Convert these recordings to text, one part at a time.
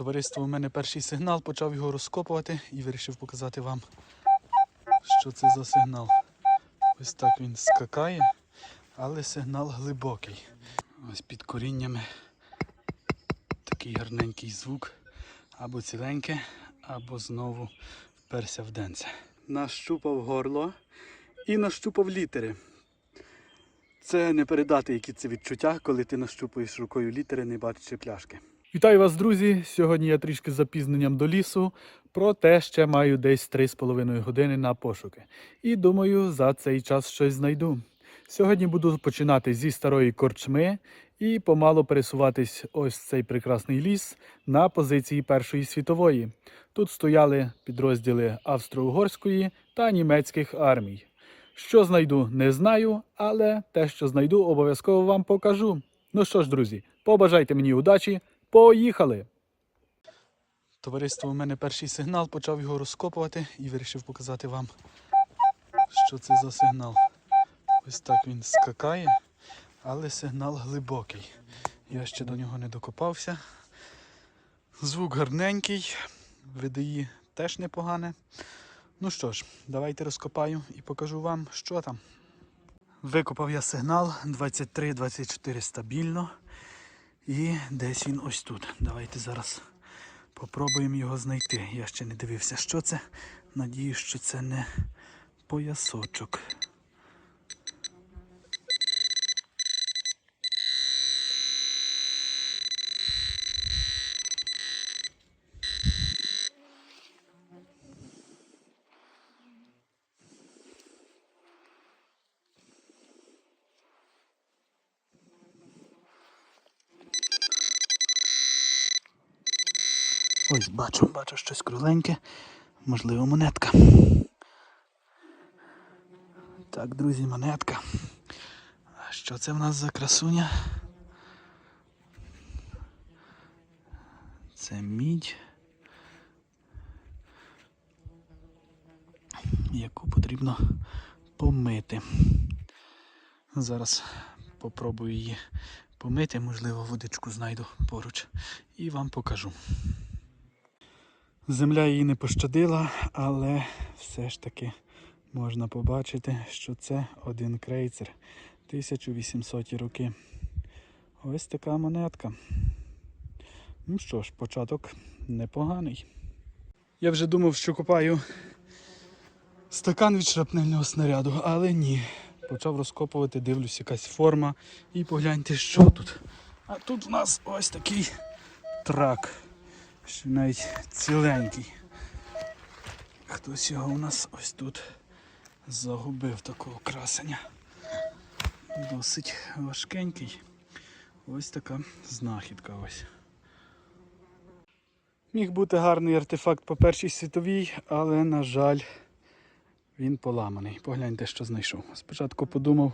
Товариство у мене перший сигнал, почав його розкопувати і вирішив показати вам, що це за сигнал. Ось так він скакає, але сигнал глибокий. Ось під коріннями такий гарненький звук. Або ціленьке, або знову вперся в денце. Нащупав горло і нащупав літери. Це не передати, які це відчуття, коли ти нащупуєш рукою літери, не бачачи пляшки. Вітаю вас, друзі! Сьогодні я трішки з запізненням до лісу, проте ще маю десь 3,5 години на пошуки. І думаю, за цей час щось знайду. Сьогодні буду починати зі старої корчми і помало пересуватись ось цей прекрасний ліс на позиції Першої світової. Тут стояли підрозділи Австро-Угорської та німецьких армій. Що знайду, не знаю, але те, що знайду, обов'язково вам покажу. Ну що ж, друзі, побажайте мені удачі. Поїхали! Товариство у мене перший сигнал, почав його розкопувати і вирішив показати вам, що це за сигнал. Ось так він скакає, але сигнал глибокий. Я ще до нього не докопався. Звук гарненький, VDI теж непогане. Ну що ж, давайте розкопаю і покажу вам, що там. Викопав я сигнал 23-24 стабільно. І десь він ось тут. Давайте зараз попробуємо його знайти. Я ще не дивився, що це. Надію, що це не поясочок. Ось бачу, бачу щось кругленьке, можливо, монетка. Так, друзі, монетка. А що це в нас за красуня? Це мідь. Яку потрібно помити. Зараз попробую її помити, можливо, водичку знайду поруч і вам покажу. Земля її не пощадила, але все ж таки можна побачити, що це один крейцер 1800 роки. Ось така монетка. Ну що ж, початок непоганий. Я вже думав, що копаю стакан від шрапнельного снаряду, але ні. Почав розкопувати, дивлюсь, якась форма. І погляньте, що тут. А тут в нас ось такий трак. Ще навіть ціленький. Хтось його у нас ось тут загубив такого красення. Досить важкенький. Ось така знахідка ось. Міг бути гарний артефакт по першій світовій, але, на жаль, він поламаний. Погляньте, що знайшов. Спочатку подумав,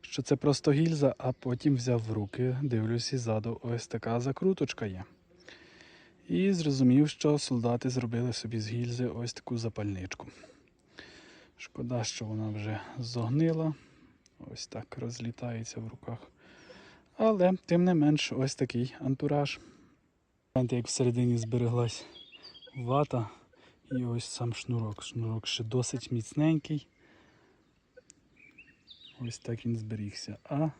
що це просто гільза, а потім взяв в руки, дивлюсь ззаду ось така закруточка є. І зрозумів, що солдати зробили собі з гільзи ось таку запальничку. Шкода, що вона вже зогнила, ось так розлітається в руках. Але, тим не менш, ось такий антураж. Гляньте, як всередині збереглась вата і ось сам шнурок. Шнурок ще досить міцненький. Ось так він зберігся. А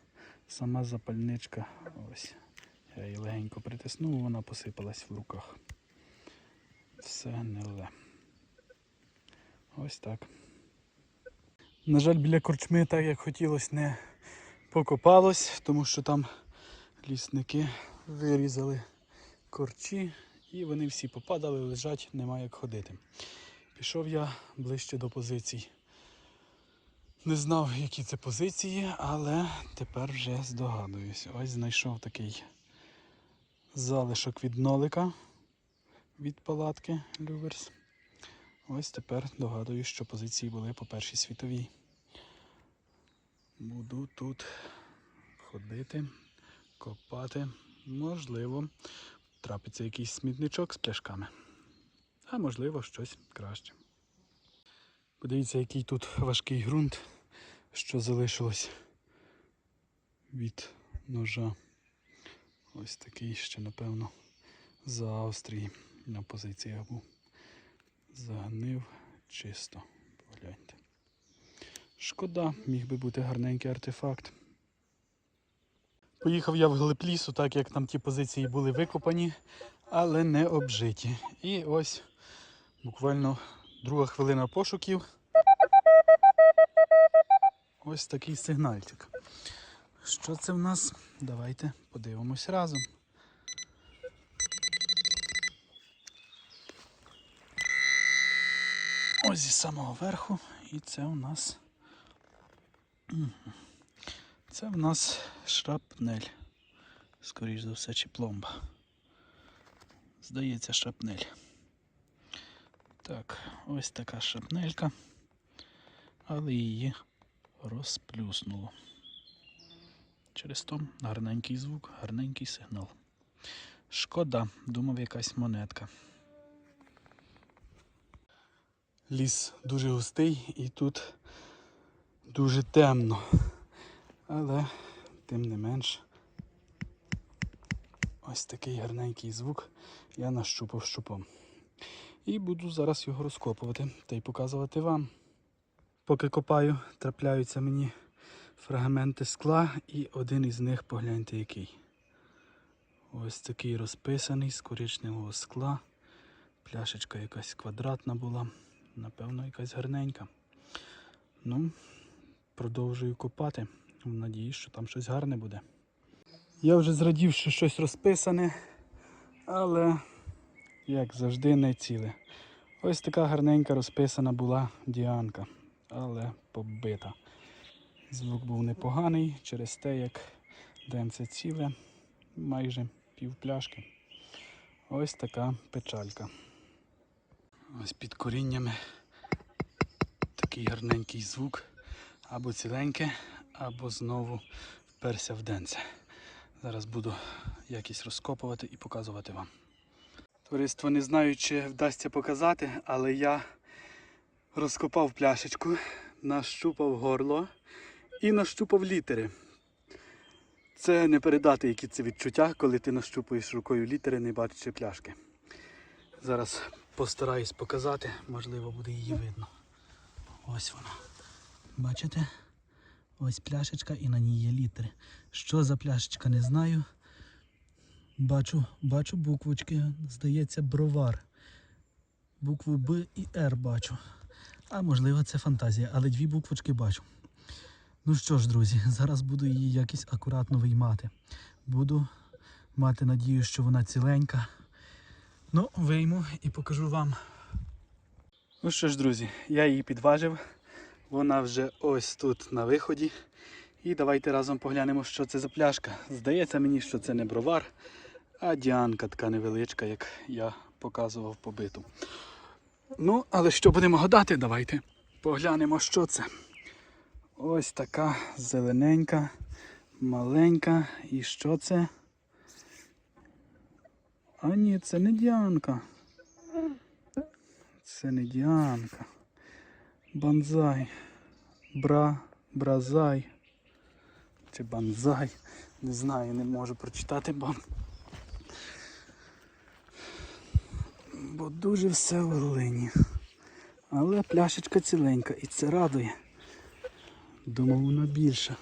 сама запальничка ось. Я її легенько притиснув, вона посипалась в руках. Все гниле. Ось так. На жаль, біля корчми, так як хотілося, не покопалось, тому що там лісники вирізали корчі і вони всі попадали, лежать, нема як ходити. Пішов я ближче до позицій. Не знав, які це позиції, але тепер вже здогадуюсь. Ось знайшов такий залишок від нолика від палатки Люверс. Ось тепер догадуюсь, що позиції були по першій світовій. Буду тут ходити, копати. Можливо, трапиться якийсь смітничок з пляшками. А можливо, щось краще. Подивіться, який тут важкий ґрунт, що залишилось від ножа. Ось такий ще, напевно, з Австрії на позиціях був. Загнив чисто. Погляньте. Шкода, міг би бути гарненький артефакт. Поїхав я в глиб лісу, так як там ті позиції були викопані, але не обжиті. І ось буквально друга хвилина пошуків. Ось такий сигнальчик. Що це в нас? Давайте подивимось разом. Ось зі самого верху, і це у нас. Це в нас шрапнель. Скоріш за все, чи пломба. Здається, шрапнель. Так, ось така шрапнелька, але її розплюснуло. Через то гарненький звук, гарненький сигнал. Шкода, думав якась монетка. Ліс дуже густий і тут дуже темно. Але тим не менш ось такий гарненький звук я нащупав щупом. І буду зараз його розкопувати та й показувати вам. Поки копаю, трапляються мені фрагменти скла, і один із них погляньте який. Ось такий розписаний з коричневого скла. Пляшечка якась квадратна була, напевно, якась гарненька. Ну, продовжую копати. Надії, що там щось гарне буде. Я вже зрадів, що щось розписане, але, як завжди, не ціле. Ось така гарненька розписана була діанка, але побита. Звук був непоганий через те, як денце ціле, майже пів пляшки. Ось така печалька. Ось під коріннями такий гарненький звук. Або ціленьке, або знову вперся в денце. Зараз буду якісь розкопувати і показувати вам. Товариство не знаю, чи вдасться показати, але я розкопав пляшечку, нащупав горло і нащупав літери. Це не передати, які це відчуття, коли ти нащупуєш рукою літери, не бачачи пляшки. Зараз постараюсь показати, можливо, буде її видно. Ось вона. Бачите? Ось пляшечка і на ній є літери. Що за пляшечка, не знаю. Бачу, бачу буквочки, здається, бровар. Букву Б і Р бачу. А можливо, це фантазія, але дві буквочки бачу. Ну що ж, друзі, зараз буду її якось акуратно виймати. Буду мати надію, що вона ціленька. Ну, вийму і покажу вам. Ну що ж, друзі, я її підважив. Вона вже ось тут на виході. І давайте разом поглянемо, що це за пляшка. Здається мені, що це не бровар, а діанка така невеличка, як я показував побиту. Ну, але що будемо гадати, давайте поглянемо, що це. Ось така зелененька, маленька. І що це? А ні, це не діанка. Це не діанка. Банзай. Бра, бразай. Чи банзай. Не знаю, не можу прочитати, бо. Бо дуже все в глині. Але пляшечка ціленька і це радує. Думав, вона більша.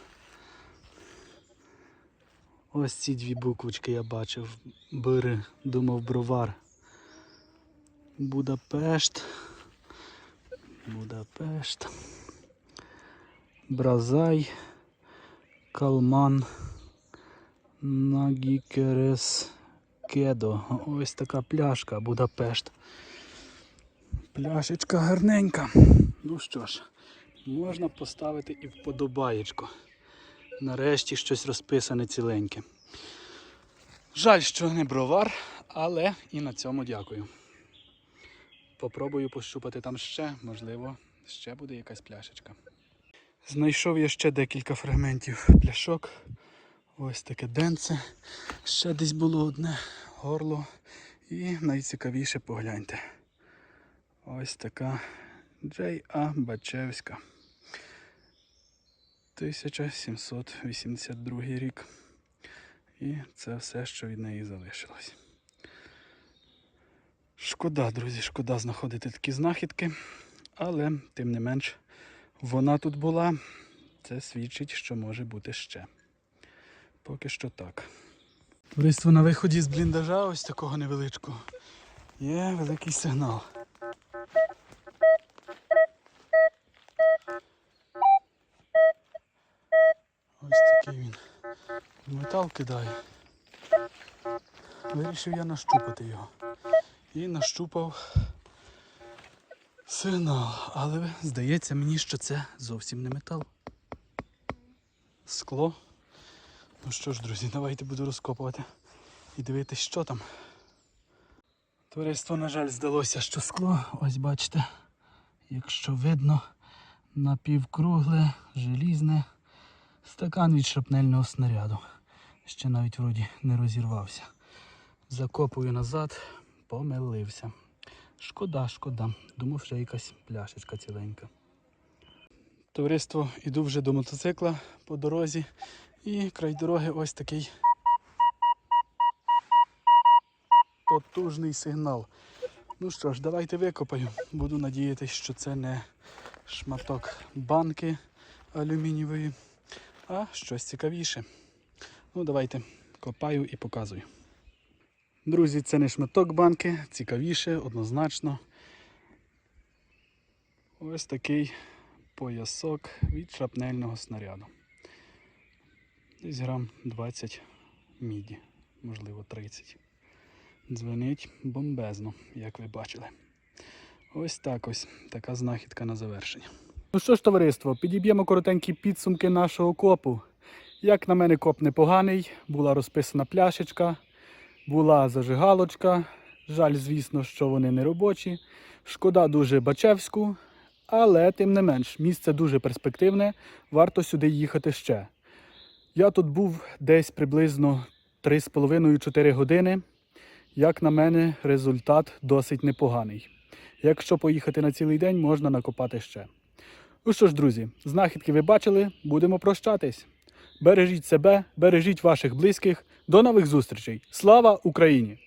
Ось ці дві буквочки я бачив. Бери, думав бровар. Будапешт. Будапешт. Бразай. Калман. Нагікерес Кедо. Ось така пляшка Будапешт. Пляшечка гарненька. Ну що ж, можна поставити і вподобаєчко. Нарешті щось розписане ціленьке. Жаль, що не бровар, але і на цьому дякую. Попробую пощупати там ще, можливо, ще буде якась пляшечка. Знайшов я ще декілька фрагментів пляшок. Ось таке денце. Ще десь було одне горло. І найцікавіше погляньте. Ось така Джей.А. Бачевська. 1782 рік. І це все, що від неї залишилось. Шкода, друзі, шкода знаходити такі знахідки, але тим не менш вона тут була. Це свідчить, що може бути ще. Поки що так. Товариство на виході з бліндажа, ось такого невеличкого, є великий сигнал. Ось такий він. Метал кидає. Вирішив я нащупати його. І нащупав сигнал. Але здається мені, що це зовсім не метал. Скло. Ну що ж, друзі, давайте буду розкопувати і дивитись, що там. Товариство, на жаль, здалося, що скло, ось бачите, якщо видно, напівкругле, желізне, стакан від шрапнельного снаряду. Ще навіть вроді не розірвався. Закопую назад, помилився. Шкода, шкода. Думав, що якась пляшечка ціленька. Товариство, іду вже до мотоцикла по дорозі. І край дороги ось такий потужний сигнал. Ну що ж, давайте викопаю. Буду надіятися, що це не шматок банки алюмінієвої, а щось цікавіше. Ну, давайте копаю і показую. Друзі, це не шматок банки, цікавіше, однозначно. Ось такий поясок від шрапнельного снаряду. Десь грам 20 міді, можливо 30. Дзвенить бомбезно, як ви бачили. Ось так ось така знахідка на завершення. Ну що ж, товариство, підіб'ємо коротенькі підсумки нашого копу. Як на мене, коп непоганий, була розписана пляшечка, була зажигалочка. Жаль, звісно, що вони не робочі. Шкода дуже Бачевську, але тим не менш, місце дуже перспективне, варто сюди їхати ще. Я тут був десь приблизно 3,5-4 години. Як на мене, результат досить непоганий. Якщо поїхати на цілий день, можна накопати ще. Ну що ж, друзі, знахідки ви бачили, будемо прощатись. Бережіть себе, бережіть ваших близьких. До нових зустрічей. Слава Україні!